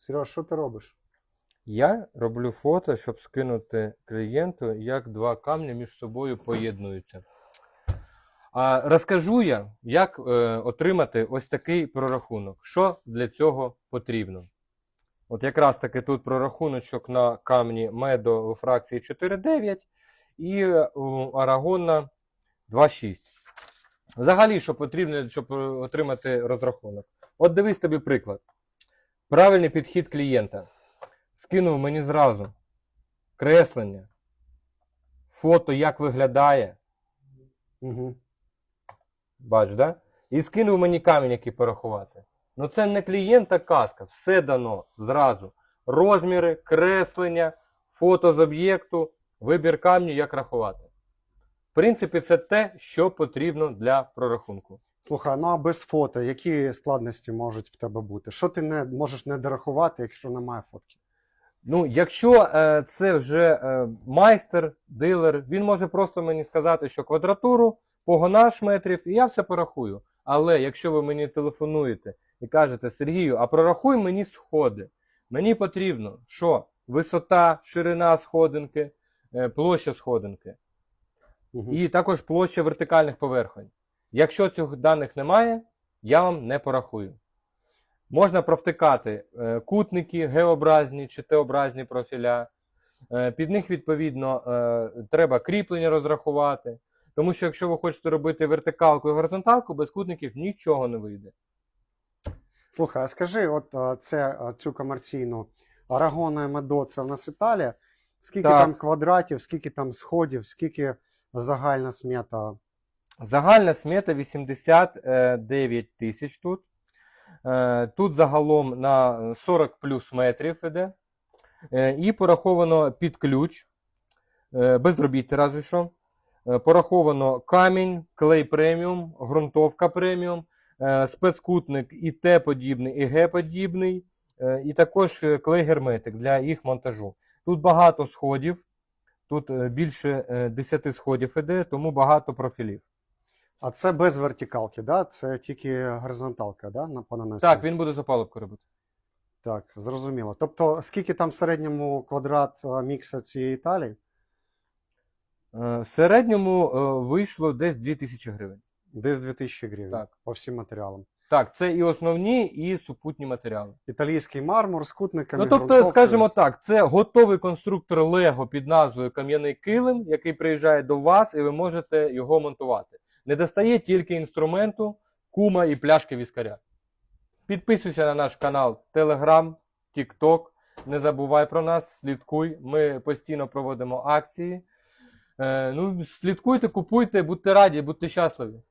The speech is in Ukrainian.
Сереж, що ти робиш? Я роблю фото, щоб скинути клієнту, як два камні між собою поєднуються. А розкажу я, як е, отримати ось такий прорахунок. Що для цього потрібно? От якраз таки тут прорахуночок на камні медо у фракції 4,9 і е, арагона 2,6. Взагалі, що потрібно, щоб е, отримати розрахунок. От дивись тобі приклад. Правильний підхід клієнта. Скинув мені зразу креслення, фото, як виглядає. Угу. Бач, да? І скинув мені камінь, який порахувати. Ну це не клієнта казка, все дано зразу. Розміри, креслення, фото з об'єкту, вибір камню, як рахувати. В принципі, це те, що потрібно для прорахунку. Слухай, ну а без фото, які складності можуть в тебе бути? Що ти не можеш не дорахувати, якщо немає фотки? Ну, якщо е, це вже е, майстер, дилер, він може просто мені сказати, що квадратуру, погонаж метрів, і я все порахую. Але якщо ви мені телефонуєте і кажете, Сергію, а прорахуй мені сходи. Мені потрібно, що висота, ширина сходинки, е, площа сходинки, Угу. і також площа вертикальних поверхонь. Якщо цих даних немає, я вам не порахую. Можна провтикати е, кутники, Г-образні чи Т-образні профіля. Е, Під них, відповідно, е, треба кріплення розрахувати. Тому що якщо ви хочете робити вертикалку і горизонталку, без кутників нічого не вийде. Слухай, а скажи, от це цю комерційну Арагона і Медо, це в нас Італія. Скільки Так. там квадратів, скільки там сходів, скільки загальна смета? Загальна смета 89 тисяч тут. Е, Тут загалом на 40 плюс метрів іде. Е, І пораховано під ключ, е, безробіття разві що. Пораховано камінь, клей преміум, ґрунтовка преміум, спецкутник і Т-подібний, і Г-подібний, е, і також клей герметик для їх монтажу. Тут багато сходів, тут більше е, 10 сходів іде, тому багато профілів. А це без вертикалки, да? Це тільки горизонталка, да? на- нанесенню? Так, він буде запалубку робити. Так, зрозуміло. Тобто, скільки там в середньому квадрат а, мікса цієї Італії? Е, В середньому е, вийшло десь 2000 гривень. Десь 2000 гривень Так. по всім матеріалам. Так, це і основні, і супутні матеріали. Італійський мармур з. Ну, тобто, ґрунтовкою. скажімо так, це готовий конструктор Лего під назвою Кам'яний килим, який приїжджає до вас, і ви можете його монтувати. Не достає тільки інструменту, кума і пляшки віскаря. Підписуйся на наш канал Telegram, TikTok. Не забувай про нас, слідкуй. Ми постійно проводимо акції. Е, ну, слідкуйте, купуйте, будьте раді, будьте щасливі.